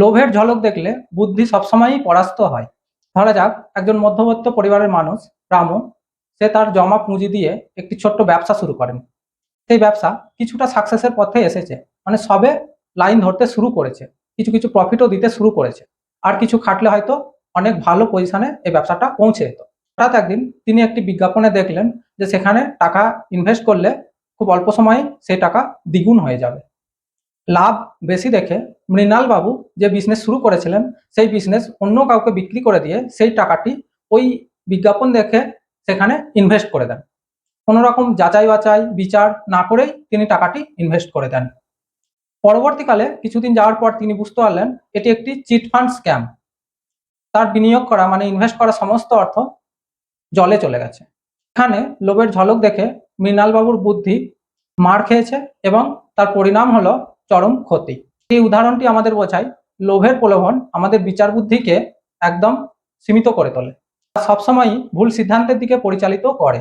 লোভের ঝলক দেখলে বুদ্ধি সবসময়ই পরাস্ত হয়। ধরা যাক, একজন মধ্যবিত্ত পরিবারের মানুষ, রামু, সে তার জমা পুঁজি দিয়ে একটি ছোট্ট ব্যবসা শুরু করেন। সেই ব্যবসা কিছুটা সাকসেসের পথে এসেছে মানে সবে লাইন ধরতে শুরু করেছে, কিছু কিছু প্রফিটও দিতে শুরু করেছে, আর কিছু খাটলে হয়তো অনেক ভালো পজিশনে এই ব্যবসাটা পৌঁছে যেত। হঠাৎ একদিন তিনি একটি বিজ্ঞাপনে দেখলেন যে সেখানে টাকা ইনভেস্ট করলে খুব অল্প সময়ে সেই টাকা দ্বিগুণ হয়ে যাবে। লাভ বেশি দেখে মৃণাল বাবু যে বিজনেস শুরু করেছিলেন, সেই বিজনেস অন্য কাউকে বিক্রি করে দিয়ে সেই টাকাটি ওই বিজ্ঞাপন দেখে সেখানে ইনভেস্ট করে দেন। কোনো রকম যাচাই বাছাই, বিচার না করেই তিনি টাকাটি ইনভেস্ট করে দেন। পরবর্তীকালে কিছুদিন যাওয়ার পর তিনি বুঝতে পারলেন, এটি একটি চিট ফান্ড স্ক্যাম তার বিনিয়োগ করা মানে ইনভেস্ট করা সমস্ত অর্থ জলে চলে গেছে। এখানে লোভের ঝলক দেখে মৃণালবাবুর বুদ্ধি মার খেয়েছে এবং তার পরিণাম হলো চরম ক্ষতি। এই উদাহরণটি আমাদের বোঝায় লোভের প্রলোভন আমাদের বিচার বুদ্ধিকে একদম সীমিত করে তোলে। সবসময়ই ভুল সিদ্ধান্তের দিকে পরিচালিত করে।